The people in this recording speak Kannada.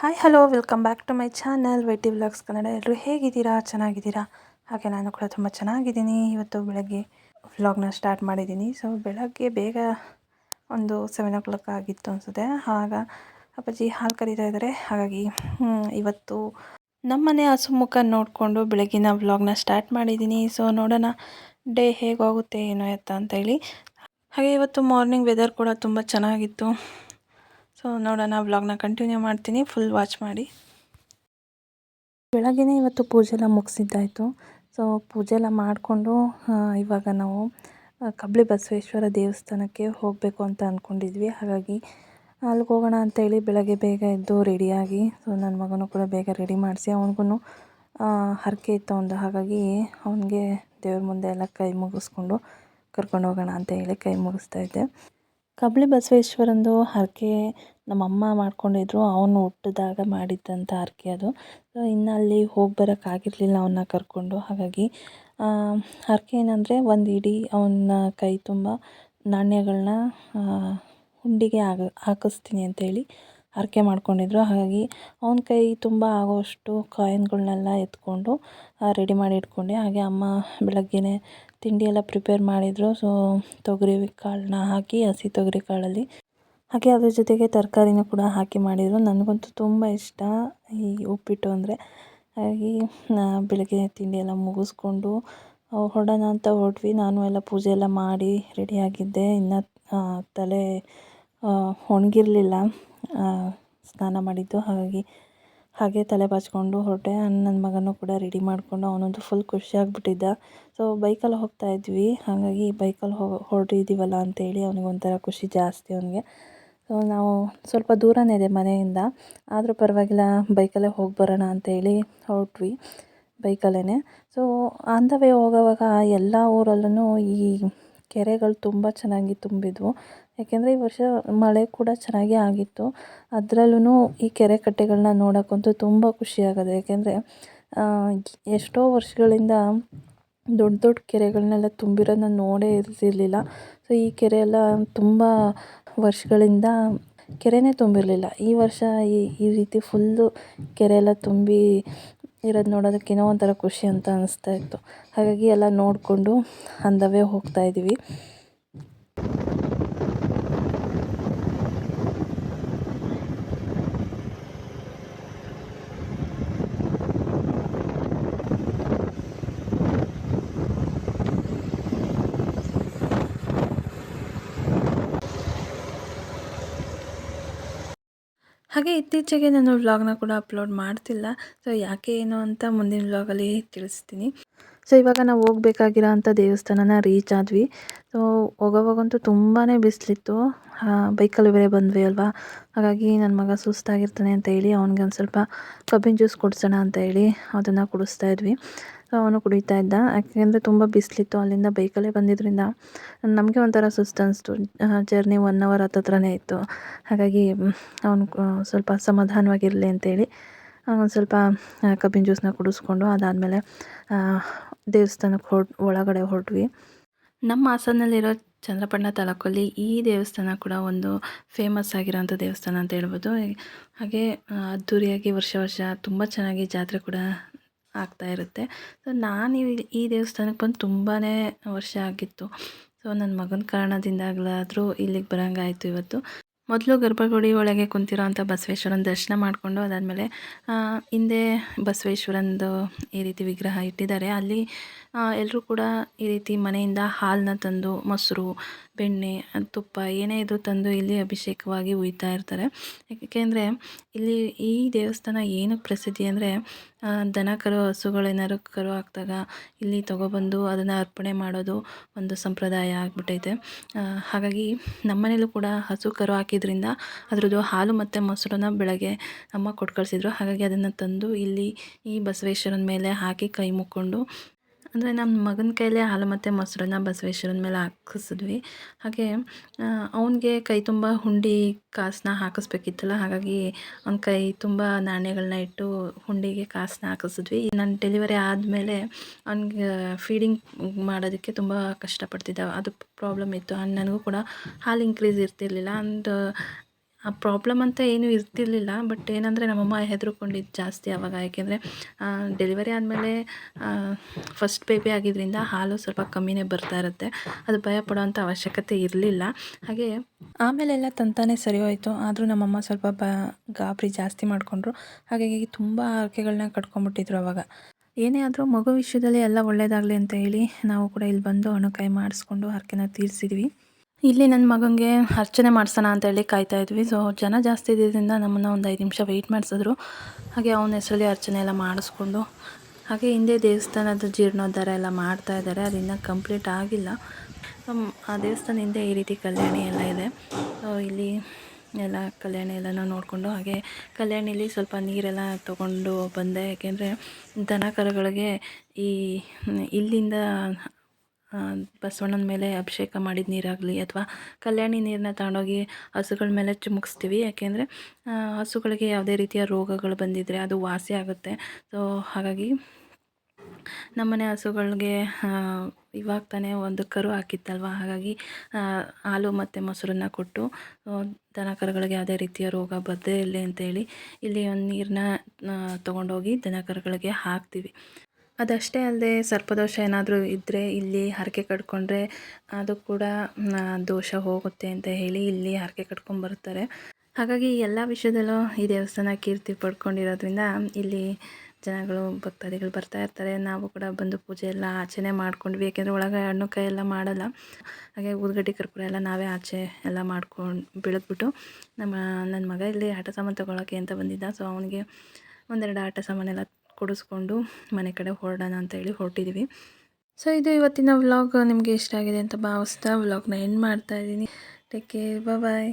Hi hello welcome back to my channel YT vlogs Kannada ಎಲ್ಲರೂ ಹೇಗಿದ್ದೀರಾ? ಚೆನ್ನಾಗಿದ್ದೀರಾ? ಹಾಗೆ ನಾನು ಕೂಡ ತುಂಬ ಚೆನ್ನಾಗಿದ್ದೀನಿ. ಇವತ್ತು ಬೆಳಗ್ಗೆ ವ್ಲಾಗ್ನ ಸ್ಟಾರ್ಟ್ ಮಾಡಿದ್ದೀನಿ. ಸೊ ಬೆಳಗ್ಗೆ ಬೇಗ ಒಂದು ಸೆವೆನ್ ಓ ಕ್ಲಾಕ್ ಆಗಿತ್ತು ಅನಿಸುತ್ತೆ. ಆಗ ಅಪ್ಪಾಜಿ ಹಾಲು ಕರೀತಾ ಇದ್ದಾರೆ ಹಾಗಾಗಿ ಇವತ್ತು ನಮ್ಮನೆ ಹಸುಮುಖ ನೋಡಿಕೊಂಡು ಬೆಳಗಿನ ವ್ಲಾಗ್ನ ಸ್ಟಾರ್ಟ್ ಮಾಡಿದ್ದೀನಿ. ಸೊ ನೋಡೋಣ ಡೇ ಹೇಗೋಗುತ್ತೆ ಏನೋ ಎತ್ತ ಅಂತ ಹೇಳಿ. ಹಾಗೆ ಇವತ್ತು ಮಾರ್ನಿಂಗ್ ವೆದರ್ ಕೂಡ ತುಂಬ ಚೆನ್ನಾಗಿತ್ತು. ಸೊ ನೋಡೋಣ ವ್ಲಾಗ್ನ ಕಂಟಿನ್ಯೂ ಮಾಡ್ತೀನಿ. ಫುಲ್ ವಾಚ್ ಮಾಡಿ. ಬೆಳಗ್ಗೆ ಇವತ್ತು ಪೂಜೆ ಎಲ್ಲ ಮುಗಿಸಿದ್ದಾಯಿತು. ಸೊ ಪೂಜೆ ಎಲ್ಲ ಮಾಡಿಕೊಂಡು ಇವಾಗ ನಾವು ಕಬ್ಳಿ ಬಸವೇಶ್ವರ ದೇವಸ್ಥಾನಕ್ಕೆ ಹೋಗಬೇಕು ಅಂತ ಅಂದ್ಕೊಂಡಿದ್ವಿ ಹಾಗಾಗಿ, ಅಲ್ಲಿಗೆ ಹೋಗೋಣ ಅಂತೇಳಿ ಬೆಳಗ್ಗೆ ಬೇಗ ಎದ್ದು ರೆಡಿಯಾಗಿ ಸೊ ನನ್ನ ಮಗನೂ ಕೂಡ ಬೇಗ ರೆಡಿ ಮಾಡಿಸಿ ಅವನಿಗೂ ಹರಕೆ ಇತ್ತು ಒಂದು. ಹಾಗಾಗಿ, ಅವನಿಗೆ ದೇವ್ರ ಮುಂದೆ ಎಲ್ಲ ಕೈ ಮುಗಿಸ್ಕೊಂಡು ಕರ್ಕೊಂಡು ಹೋಗೋಣ ಅಂತ ಹೇಳಿ ಕೈ ಮುಗಿಸ್ತಾ ಇದ್ದೆ. ಕಬ್ಳಿ ಬಸವೇಶ್ವರಂದು ಹರಕೆ ನಮ್ಮಮ್ಮ ಮಾಡ್ಕೊಂಡಿದ್ರು, ಅವನು ಹುಟ್ಟಿದಾಗ ಮಾಡಿದ್ದಂಥ ಹರಕೆ ಅದು. ಸೊ ಇನ್ನು ಅಲ್ಲಿ ಹೋಗಿ ಬರೋಕ್ಕಾಗಿರಲಿಲ್ಲ ಅವನ್ನ ಕರ್ಕೊಂಡು. ಹಾಗಾಗಿ ಹರಕೆ ಏನಂದರೆ ಒಂದು ಇಡೀ ಅವನ ಕೈ ತುಂಬ ನಾಣ್ಯಗಳನ್ನ ಹುಂಡಿಗೆ ಹಾಕಿಸ್ತೀನಿ ಅಂತೇಳಿ ಹರಕೆ ಮಾಡ್ಕೊಂಡಿದ್ರು. ಹಾಗಾಗಿ ಅವನ ಕೈ ತುಂಬ ಆಗೋಷ್ಟು ಕಾಯಿನ್ಗಳನ್ನೆಲ್ಲ ಎತ್ಕೊಂಡು ರೆಡಿ ಮಾಡಿ ಇಟ್ಕೊಂಡೆ. ಹಾಗೆ ಅಮ್ಮ ಬೆಳಗ್ಗೆನೇ ತಿಂಡಿ ಎಲ್ಲ ಪ್ರಿಪೇರ್ ಮಾಡಿದರು. ಸೊ ತೊಗರಿ ಕಾಳನ್ನ ಹಾಕಿ, ಹಸಿ ತೊಗರಿ ಕಾಳಲ್ಲಿ ಹಾಗೆ ಅದ್ರ ಜೊತೆಗೆ ತರಕಾರಿನೂ ಕೂಡ ಹಾಕಿ ಮಾಡಿದರು. ನನಗಂತೂ ತುಂಬ ಇಷ್ಟ ಈ ಉಪ್ಪಿಟ್ಟು ಅಂದರೆ. ಹಾಗಾಗಿ ಬೆಳಗ್ಗೆ ತಿಂಡಿ ಎಲ್ಲ ಮುಗಿಸ್ಕೊಂಡು ಹೊಡೋಣ ಅಂತ ಹೊರಟ್ವಿ. ನಾನು ಎಲ್ಲ ಪೂಜೆ ಎಲ್ಲ ಮಾಡಿ ರೆಡಿಯಾಗಿದ್ದೆ ಇನ್ನು ತಲೆ ಒಣಗಿರಲಿಲ್ಲ. ಸ್ನಾನ ಮಾಡಿದ್ದು. ಹಾಗಾಗಿ ಹಾಗೆ ತಲೆ ಬಾಚ್ಕೊಂಡು ಹೊರಟೆ. ನನ್ನ ಮಗನೂ ಕೂಡ ರೆಡಿ ಮಾಡಿಕೊಂಡು ಅವನಂತೂ ಫುಲ್ ಖುಷಿಯಾಗ್ಬಿಟ್ಟಿದ್ದ ಸೊ ಬೈಕಲ್ಲಿ ಹೋಗ್ತಾ ಇದ್ವಿ. ಹಾಗಾಗಿ ಬೈಕಲ್ಲಿ ಹೋ ಹೊರಟಿದ್ದೀವಲ್ಲ ಅಂತೇಳಿ ಅವನಿಗೆ ಒಂಥರ ಖುಷಿ ಜಾಸ್ತಿ ಅವನಿಗೆ. ಸೊ ನಾವು ಸ್ವಲ್ಪ ದೂರನೇ ಇದೆ ಮನೆಯಿಂದ. ಆದರೂ ಪರವಾಗಿಲ್ಲ ಬೈಕಲ್ಲೇ ಹೋಗಿ ಬರೋಣ ಅಂತೇಳಿ ಹೊರಟ್ವಿ ಬೈಕಲ್ಲೇ ಸೊ ಆನ್ ದ ವೇ ಹೋಗೋವಾಗ ಎಲ್ಲ ಊರಲ್ಲೂ ಈ ಕೆರೆಗಳು ತುಂಬ ಚೆನ್ನಾಗಿ ತುಂಬಿದ್ವು. ಯಾಕೆಂದರೆ ಈ ವರ್ಷ ಮಳೆ ಕೂಡ ಚೆನ್ನಾಗೇ ಆಗಿತ್ತು. ಅದರಲ್ಲೂ ಈ ಕೆರೆ ಕಟ್ಟೆಗಳನ್ನ ನೋಡೋಕ್ಕಂತೂ ತುಂಬ ಖುಷಿ ಯಾಕೆಂದರೆ ಎಷ್ಟೋ ವರ್ಷಗಳಿಂದ ದೊಡ್ಡ ದೊಡ್ಡ ಕೆರೆಗಳನ್ನೆಲ್ಲ ತುಂಬಿರೋದನ್ನ ನೋಡೇ ಇರ್ತಿರ್ಲಿಲ್ಲ ಸೊ, ಈ ಕೆರೆ ಎಲ್ಲ ತುಂಬ ವರ್ಷಗಳಿಂದ ಕೆರೆನೇ ತುಂಬಿರಲಿಲ್ಲ. ಈ ವರ್ಷ ಈ ಈ ರೀತಿ ಫುಲ್ಲು ಕೆರೆ ಎಲ್ಲ ತುಂಬಿ ಇರೋದು ನೋಡೋದಕ್ಕೆ ಏನೋ ಒಂಥರ ಖುಷಿ ಅಂತ ಅನಿಸ್ತಾ ಇತ್ತು. ಹಾಗಾಗಿ ಎಲ್ಲ ನೋಡಿಕೊಂಡು ಅಂದವೇ ಹೋಗ್ತಾ ಇದ್ದೀವಿ ಹಾಗೆ ಇತ್ತೀಚೆಗೆ ನಾನು ವ್ಲಾಗ್ನ ಕೂಡ ಅಪ್ಲೋಡ್ ಮಾಡ್ತಿಲ್ಲ. ಸೊ ಯಾಕೆ ಏನು ಅಂತ ಮುಂದಿನ ವ್ಲಾಗಲ್ಲಿ ತಿಳಿಸ್ತೀನಿ. ಸೊ ಇವಾಗ ನಾವು ಹೋಗ್ಬೇಕಾಗಿರೋ ಅಂಥ ದೇವಸ್ಥಾನನ ರೀಚ್ ಆದ್ವಿ. ಸೊ ಹೋಗೋವಾಗಂತೂ ತುಂಬಾ ಬಿಸಿಲಿತ್ತು. ಬೈಕಲ್ಲಿ ಬೇರೆ ಬಂದ್ವಿ ಅಲ್ವಾ? ಹಾಗಾಗಿ ನನ್ನ ಮಗ ಸುಸ್ತಾಗಿರ್ತಾನೆ ಅಂತ ಹೇಳಿ ಅವನಿಗೆ ಒಂದು ಸ್ವಲ್ಪ ಕಬ್ಬಿನ ಜ್ಯೂಸ್ ಕುಡಿಸೋಣ ಅಂತ ಹೇಳಿ ಅದನ್ನು ಕುಡಿಸ್ತಾ ಇದ್ವಿ. ಅವನು ಕುಡಿತಾ ಇದ್ದ. ಯಾಕೆಂದರೆ ತುಂಬ ಬಿಸಿಲಿತ್ತು, ಅಲ್ಲಿಂದ ಬೈಕಲ್ಲೇ ಬಂದಿದ್ದರಿಂದ ನಮಗೆ ಒಂಥರ ಸುಸ್ತು ಅನಿಸ್ತು ಜರ್ನಿ ಒನ್ ಅವರ್ ಹತ್ತತ್ರನೇ ಇತ್ತು. ಹಾಗಾಗಿ ಅವನು ಸ್ವಲ್ಪ ಸಮಾಧಾನವಾಗಿರಲಿ ಅಂತೇಳಿ ಒಂದು ಸ್ವಲ್ಪ ಕಬ್ಬಿನ ಜ್ಯೂಸನ್ನ ಕುಡಿಸ್ಕೊಂಡು ಅದಾದಮೇಲೆ ದೇವಸ್ಥಾನಕ್ಕೆ ಹೊರ್ಟ್ ಒಳಗಡೆ ಹೊರಟ್ವಿ. ನಮ್ಮ ಹಾಸನಲ್ಲಿರೋ ಚಂದ್ರಪಟ್ಟಣ ತಾಲೂಕಲ್ಲಿ ಈ ದೇವಸ್ಥಾನ ಕೂಡ ಒಂದು ಫೇಮಸ್ ಆಗಿರೋಂಥ ದೇವಸ್ಥಾನ ಅಂತ ಹೇಳ್ಬೋದು. ಹಾಗೆ ಅದ್ಧೂರಿಯಾಗಿ ವರ್ಷ ವರ್ಷ ತುಂಬ ಚೆನ್ನಾಗಿ ಜಾತ್ರೆ ಕೂಡ ಆಗ್ತಾ ಇರುತ್ತೆ. ಸೊ ನಾನು ಈ- ದೇವಸ್ಥಾನಕ್ಕೆ ಬಂದು ತುಂಬಾ ವರ್ಷ ಆಗಿತ್ತು. ಸೊ ನನ್ನ ಮಗನ ಕಾರಣದಿಂದಾಗಲಾದರೂ ಇಲ್ಲಿಗೆ ಬರೋಂಗಾಯಿತು ಇವತ್ತು. ಮೊದಲು ಗರ್ಭಗುಡಿ ಒಳಗೆ ಕುಂತಿರೋ ಅಂಥ ಬಸವೇಶ್ವರನ ದರ್ಶನ ಮಾಡಿಕೊಂಡು ಅದಾದಮೇಲೆ ಹಿಂದೆ ಬಸವೇಶ್ವರಂದು ಈ ರೀತಿ ವಿಗ್ರಹ ಇಟ್ಟಿದ್ದಾರೆ. ಅಲ್ಲಿ ಎಲ್ಲರೂ ಕೂಡ ಈ ರೀತಿ ಮನೆಯಿಂದ ಹಾಲನ್ನ ತಂದು ಮೊಸರು, ಬೆಣ್ಣೆ, ತುಪ್ಪ ಏನೇ ಇದ್ರೂ ತಂದು ಇಲ್ಲಿ ಅಭಿಷೇಕವಾಗಿ ಉಯ್ತಾ ಇರ್ತಾರೆ. ಏಕೆಂದರೆ ಇಲ್ಲಿ ಈ ದೇವಸ್ಥಾನ ಏನಕ್ಕೆ ಪ್ರಸಿದ್ಧಿ ಅಂದರೆ ದನ ಕರು ಹಸುಗಳೇನಾದ್ರು ಕರು ಹಾಕಿದಾಗ ಇಲ್ಲಿ ತೊಗೊಬಂದು ಅದನ್ನು ಅರ್ಪಣೆ ಮಾಡೋದು ಒಂದು ಸಂಪ್ರದಾಯ ಆಗಿಬಿಟ್ಟೈತೆ. ಹಾಗಾಗಿ ನಮ್ಮನೇಲೂ ಕೂಡ ಹಸು ಕರು ಹಾಕಿದ್ರಿಂದ ಅದರದ್ದು ಹಾಲು ಮತ್ತು ಮೊಸರನ್ನ ಬೆಳಗ್ಗೆ ಅಮ್ಮ ಕೊಟ್ಟು ಕಳಿಸಿದ್ರು ಹಾಗಾಗಿ ಅದನ್ನು ತಂದು ಇಲ್ಲಿ ಈ ಬಸವೇಶ್ವರನ ಮೇಲೆ ಹಾಕಿ ಕೈ ಮುಕ್ಕೊಂಡು ಅಂದರೆ ನಮ್ಮ ಮಗನ ಕೈಲೇ ಹಾಲು ಮತ್ತು ಮೊಸರನ್ನ ಬಸವೇಶ್ವರನ ಮೇಲೆ ಹಾಕಿಸಿದ್ವಿ. ಹಾಗೆ ಅವನಿಗೆ ಕೈ ತುಂಬ ಹುಂಡಿ ಕಾಸನ್ನ ಹಾಕಿಸ್ಬೇಕಿತ್ತಲ್ಲ, ಹಾಗಾಗಿ ಅವ್ನ ಕೈ ತುಂಬ ನಾಣ್ಯಗಳನ್ನ ಇಟ್ಟು ಹುಂಡಿಗೆ ಕಾಸನ್ನ ಹಾಕಿಸಿದ್ವಿ. ನಾನು ಡೆಲಿವರಿ ಆದಮೇಲೆ ಅವ್ನಿಗೆ ಫೀಡಿಂಗ್ ಮಾಡೋದಕ್ಕೆ ತುಂಬ ಕಷ್ಟಪಡ್ತಿದ್ದೆ. ಅದು ಪ್ರಾಬ್ಲಮ್ ಇತ್ತು. ಆ್ಯಂಡ್ ನನಗೂ ಕೂಡ ಹಾಲು ಇನ್ಕ್ರೀಸ್ ಇರ್ತಿರ್ಲಿಲ್ಲ. ಆ್ಯಂಡ್ ಆ ಪ್ರಾಬ್ಲಮ್ ಅಂತ ಏನೂ ಇರ್ತಿರ್ಲಿಲ್ಲ ಬಟ್ ಏನಂದರೆ ನಮ್ಮಮ್ಮ ಹೆದರ್ಕೊಂಡಿದ್ದು ಜಾಸ್ತಿ ಆವಾಗ ಯಾಕೆಂದರೆ ಡೆಲಿವರಿ ಆದಮೇಲೆ ಫಸ್ಟ್ ಬೇಬಿ ಆಗಿದ್ದರಿಂದ ಹಾಲು ಸ್ವಲ್ಪ ಕಮ್ಮಿನೇ ಬರ್ತಾ ಇರುತ್ತೆ. ಅದು ಭಯ ಪಡೋವಂಥ ಅವಶ್ಯಕತೆ ಇರಲಿಲ್ಲ. ಹಾಗೆ ಆಮೇಲೆಲ್ಲ ತಂತಾನೆ ಸರಿ ಹೋಯಿತು ಆದರೂ ನಮ್ಮಮ್ಮ ಸ್ವಲ್ಪ ಬ, ಗಾಬರಿ ಜಾಸ್ತಿ ಮಾಡಿಕೊಂಡ್ರು. ಹಾಗಾಗಿ ತುಂಬ ಹರಕೆಗಳನ್ನ ಕಟ್ಕೊಂಡ್ಬಿಟ್ಟಿದ್ರು ಅವಾಗ. ಏನೇ ಆದರೂ ಮಗು ವಿಷಯದಲ್ಲಿ ಎಲ್ಲ ಒಳ್ಳೆಯದಾಗಲಿ ಅಂತ ಹೇಳಿ ನಾವು ಕೂಡ ಇಲ್ಲಿ ಬಂದು ಹಣಕಾಯಿ ಮಾಡಿಸ್ಕೊಂಡು ಹರಕೆನ ತೀರಿಸಿದ್ವಿ. ಇಲ್ಲಿ ನನ್ನ ಮಗನಿಗೆ ಅರ್ಚನೆ ಮಾಡಿಸೋಣ ಅಂತ ಹೇಳಿ ಕಾಯ್ತಾ ಇದ್ವಿ. ಸೊ ಜನ ಜಾಸ್ತಿ ಇದ್ದಿದ್ದರಿಂದ ನಮ್ಮನ್ನು ಒಂದು ಐದು ನಿಮಿಷ ವೆಯ್ಟ್ ಮಾಡಿಸಿದ್ರು. ಹಾಗೆ ಅವನ ಹೆಸರಲ್ಲಿ ಅರ್ಚನೆ ಎಲ್ಲ ಮಾಡಿಸ್ಕೊಂಡು, ಹಾಗೆ ಹಿಂದೆ ದೇವಸ್ಥಾನದ ಜೀರ್ಣೋದ್ಧಾರ ಎಲ್ಲ ಮಾಡ್ತಾ ಇದ್ದಾರೆ. ಅದು ಕಂಪ್ಲೀಟ್ ಆಗಿಲ್ಲ. ಆ ದೇವಸ್ಥಾನ ಹಿಂದೆ ಈ ರೀತಿ ಕಲ್ಯಾಣಿ ಎಲ್ಲ ಇದೆ. ಸೊ ಇಲ್ಲಿ ಎಲ್ಲ ಕಲ್ಯಾಣಿ ಎಲ್ಲನೂ ನೋಡಿಕೊಂಡು, ಹಾಗೆ ಕಲ್ಯಾಣಿಲಿ ಸ್ವಲ್ಪ ನೀರೆಲ್ಲ ತೊಗೊಂಡು ಬಂದೆ. ಯಾಕೆಂದರೆ ದನ ಕರುಗಳಿಗೆ ಈ, ಇಲ್ಲಿಂದ ಬಸವಣ್ಣನ ಮೇಲೆ ಅಭಿಷೇಕ ಮಾಡಿದ ನೀರಾಗಲಿ ಅಥವಾ ಕಲ್ಯಾಣಿ ನೀರನ್ನ ತಗೊಂಡೋಗಿ ಹಸುಗಳ ಮೇಲೆ ಚಿಮುಕಿಸ್ತೀವಿ. ಯಾಕೆಂದರೆ ಹಸುಗಳಿಗೆ ಯಾವುದೇ ರೀತಿಯ ರೋಗಗಳು ಬಂದಿದ್ದರೆ ಅದು ವಾಸಿ ಆಗುತ್ತೆ. ಸೊ ಹಾಗಾಗಿ ನಮ್ಮನೆ ಹಸುಗಳಿಗೆ ಇವಾಗ ತಾನೇ ಒಂದು ಕರು ಹಾಕಿತ್ತಲ್ವ? ಹಾಗಾಗಿ ಹಾಲು ಮತ್ತು ಮೊಸರನ್ನ ಕೊಟ್ಟು ದನ ಕರುಗಳಿಗೆ ಯಾವುದೇ ರೀತಿಯ ರೋಗ ಬರದೇ ಇರಲಿ ಅಂತೇಳಿ ಇಲ್ಲಿ ಒಂದು ನೀರನ್ನ ತೊಗೊಂಡೋಗಿ ದನ ಕರುಗಳಿಗೆ ಹಾಕ್ತೀವಿ. ಅದಷ್ಟೇ ಅಲ್ಲದೆ ಸರ್ಪದೋಷ ಏನಾದರೂ ಇದ್ದರೆ ಇಲ್ಲಿ ಹರಕೆ ಕಟ್ಕೊಂಡ್ರೆ ಅದು ಕೂಡ ದೋಷ ಹೋಗುತ್ತೆ ಅಂತ ಹೇಳಿ ಇಲ್ಲಿ ಹರಕೆ ಕಟ್ಕೊಂಡ್ಬರ್ತಾರೆ ಹಾಗಾಗಿ ಎಲ್ಲ ವಿಷಯದಲ್ಲೂ ಈ ದೇವಸ್ಥಾನ ಕೀರ್ತಿ ಪಡ್ಕೊಂಡಿರೋದ್ರಿಂದ ಇಲ್ಲಿ ಜನಗಳು, ಭಕ್ತಾದಿಗಳು ಬರ್ತಾ ಇರ್ತಾರೆ. ನಾವು ಕೂಡ ಬಂದು ಪೂಜೆ ಎಲ್ಲ ಆಚೆನೇ ಮಾಡ್ಕೊಂಡ್ವಿ. ಯಾಕೆಂದರೆ ಒಳಗೆ ಹಣ್ಣು ಕಾಯಿ ಎಲ್ಲ ಮಾಡಲ್ಲ. ಹಾಗೆ ಊದ್ಗಡ್ಡಿ ಕರ್ಪೂರ ಎಲ್ಲ ನಾವೇ ಆಚೆ ಎಲ್ಲ ಮಾಡ್ಕೊಂಡು ಬೆಳಗ್ಬಿಟ್ಟು ನಮ್ಮ, ನನ್ನ ಮಗ ಇಲ್ಲಿ ಆಟ ಸಾಮಾನು ತೊಗೊಳಕ್ಕೆ ಅಂತ ಬಂದಿದ್ದ. ಸೊ ಅವನಿಗೆ ಒಂದೆರಡು ಆಟ ಸಾಮಾನೆಲ್ಲ ಕೊಡಿಸ್ಕೊಂಡು ಮನೆ ಕಡೆ ಹೊರಡೋಣ ಅಂತ ಹೇಳಿ ಹೊರಟಿದ್ದೀವಿ ಸೊ ಇದು ಇವತ್ತಿನ ವ್ಲಾಗ್. ನಿಮಗೆ ಇಷ್ಟ ಆಗಿದೆ ಅಂತ ಭಾವಿಸ್ತಾ ವ್ಲಾಗ್ನ ಎಂಡ್ ಮಾಡ್ತಾ ಇದ್ದೀನಿ. Take care bye